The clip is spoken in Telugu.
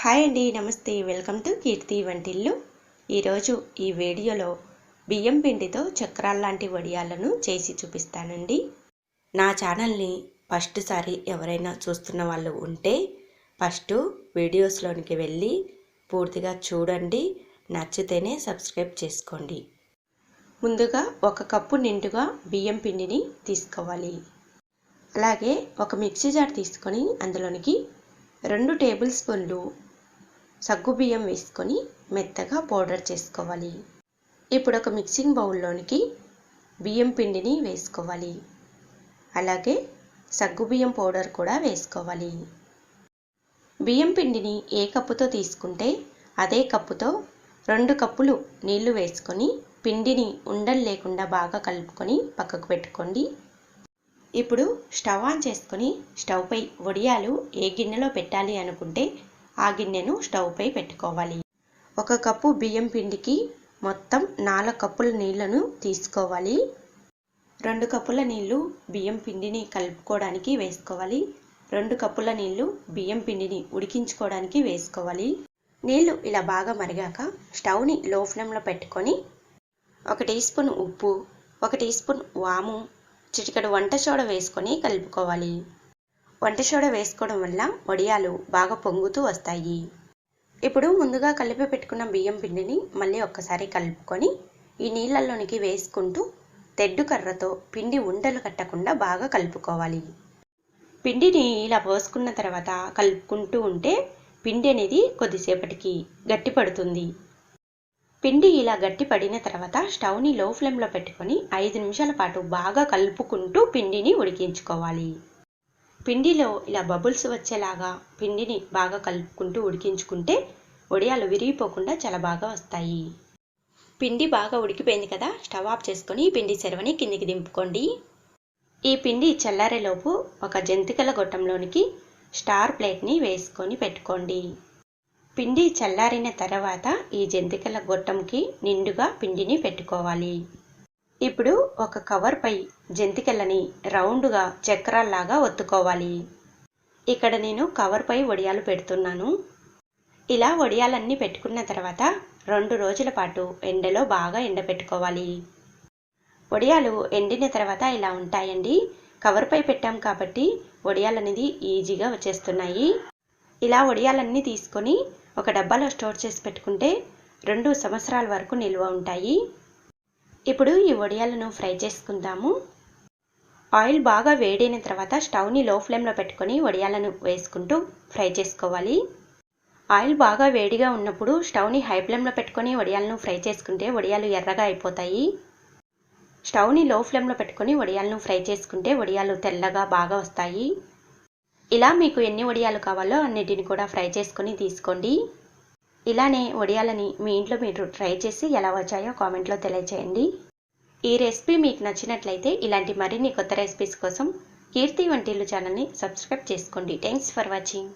హాయ్ అండి నమస్తే. వెల్కమ్ టు కీర్తి వంటిల్లు. ఈరోజు ఈ వీడియోలో బియ్యం పిండితో చక్రాల్లాంటి వడియాలను చేసి చూపిస్తానండి. నా ఛానల్ని ఫస్ట్ సారి ఎవరైనా చూస్తున్న వాళ్ళు ఉంటే ఫస్ట్ వీడియోస్లోనికి వెళ్ళి పూర్తిగా చూడండి. నచ్చితేనే సబ్స్క్రైబ్ చేసుకోండి. ముందుగా ఒక కప్పు నిండుగా బియ్యం పిండిని తీసుకోవాలి. అలాగే ఒక మిక్సీ జార్ తీసుకొని అందులోనికి రెండు టేబుల్ స్పూన్లు సగ్గుబియ్యం వేసుకొని మెత్తగా పౌడర్ చేసుకోవాలి. ఇప్పుడు ఒక మిక్సింగ్ బౌల్లోనికి బియ్యం పిండిని వేసుకోవాలి. అలాగే సగ్గు బియ్యం పౌడర్ కూడా వేసుకోవాలి. బియ్యం పిండిని ఏ కప్పుతో తీసుకుంటే అదే కప్పుతో రెండు కప్పులు నీళ్ళు వేసుకొని పిండిని ఉండలు లేకుండా బాగా కలుపుకొని పక్కకు పెట్టుకోండి. ఇప్పుడు స్టవ్ ఆన్ చేసుకొని స్టవ్పై వడియాలు ఏ గిన్నెలో పెట్టాలి అనుకుంటే ఆ గిన్నెను స్టవ్పై పెట్టుకోవాలి. ఒక కప్పు బియ్యం పిండికి మొత్తం నాలుగు కప్పుల నీళ్ళను తీసుకోవాలి. రెండు కప్పుల నీళ్ళు బియ్యం పిండిని కలుపుకోవడానికి వేసుకోవాలి. రెండు కప్పుల నీళ్ళు బియ్యం పిండిని ఉడికించుకోవడానికి వేసుకోవాలి. నీళ్ళు ఇలా బాగా మరిగాక స్టవ్ని లో ఫ్లేమ్లో పెట్టుకొని ఒక టీ స్పూన్ ఉప్పు ఒక టీ స్పూన్ వాము చిటికెడు వంట చోడ వేసుకొని కలుపుకోవాలి. వంట సోడా వేసుకోవడం వల్ల వడియాలు బాగా పొంగుతూ వస్తాయి. ఇప్పుడు ముందుగా కలిపి పెట్టుకున్న బియ్యం పిండిని మళ్ళీ ఒక్కసారి కలుపుకొని ఈ నీళ్ళల్లోనికి వేసుకుంటూ తెడ్డు కర్రతో పిండి ఉండలు కట్టకుండా బాగా కలుపుకోవాలి. పిండిని ఇలా పోసుకున్న తర్వాత కలుపుకుంటూ ఉంటే పిండి అనేది కొద్దిసేపటికి గట్టిపడుతుంది పిండి ఇలా గట్టి పడిన తర్వాత స్టవ్ని లో ఫ్లేమ్లో పెట్టుకొని ఐదు నిమిషాల పాటు బాగా కలుపుకుంటూ పిండిని ఉడికించుకోవాలి. పిండిలో ఇలా బబుల్స్ వచ్చేలాగా పిండిని బాగా కలుపుకుంటూ ఉడికించుకుంటే వడియాలు విరిగిపోకుండా చాలా బాగా వస్తాయి. పిండి బాగా ఉడికిపోయింది కదా స్టవ్ ఆఫ్ చేసుకొని పిండి చెరవని కిందికి దింపుకోండి. ఈ పిండి చల్లారేలోపు ఒక జంతికల గొట్టంలోనికి స్టార్ ప్లేట్ని వేసుకొని పెట్టుకోండి. పిండి చల్లారిన తర్వాత ఈ జంతికల గొట్టంకి నిండుగా పిండిని పెట్టుకోవాలి. ఇప్పుడు ఒక కవర్పై జంతికలని రౌండ్గా చక్రాల్లాగా ఒత్తుకోవాలి. ఇక్కడ నేను కవర్పై వడియాలు పెడుతున్నాను. ఇలా వడియాలన్నీ పెట్టుకున్న తర్వాత రెండు రోజుల పాటు ఎండలో బాగా ఎండపెట్టుకోవాలి. వడియాలు ఎండిన తర్వాత ఇలా ఉంటాయండి. కవర్పై పెట్టాం కాబట్టి వడియాలు అనేది ఈజీగా వచ్చేస్తున్నాయి. ఇలా వడియాలన్నీ తీసుకొని ఒక డబ్బాలో స్టోర్ చేసి పెట్టుకుంటే రెండు సంవత్సరాల వరకు నిల్వ ఉంటాయి. ఇప్పుడు ఈ వడియాలను ఫ్రై చేసుకుందాము. ఆయిల్ బాగా వేడైన తర్వాత స్టవ్ని లో ఫ్లేమ్లో పెట్టుకొని వడియాలను వేసుకుంటూ ఫ్రై చేసుకోవాలి. ఆయిల్ బాగా వేడిగా ఉన్నప్పుడు స్టవ్ని హై ఫ్లేమ్లో పెట్టుకొని వడియాలను ఫ్రై చేసుకుంటే వడియాలు ఎర్రగా అయిపోతాయి. స్టవ్ని లో ఫ్లేమ్లో పెట్టుకొని వడియాలను ఫ్రై చేసుకుంటే వడియాలు తెల్లగా బాగా వస్తాయి. ఇలా మీకు ఎన్ని వడియాలు కావాలో అన్నిటిని కూడా ఫ్రై చేసుకొని తీసుకోండి. ఇలానే వడియాలని మీ ఇంట్లో మీరు ట్రై చేసి ఎలా వచ్చాయో కామెంట్లో తెలియచేయండి. ఈ రెసిపీ మీకు నచ్చినట్లయితే ఇలాంటి మరిన్ని కొత్త రెసిపీస్ కోసం కీర్తి వంటిల్లు ఛానల్ని సబ్స్క్రైబ్ చేసుకోండి. Thanks for watching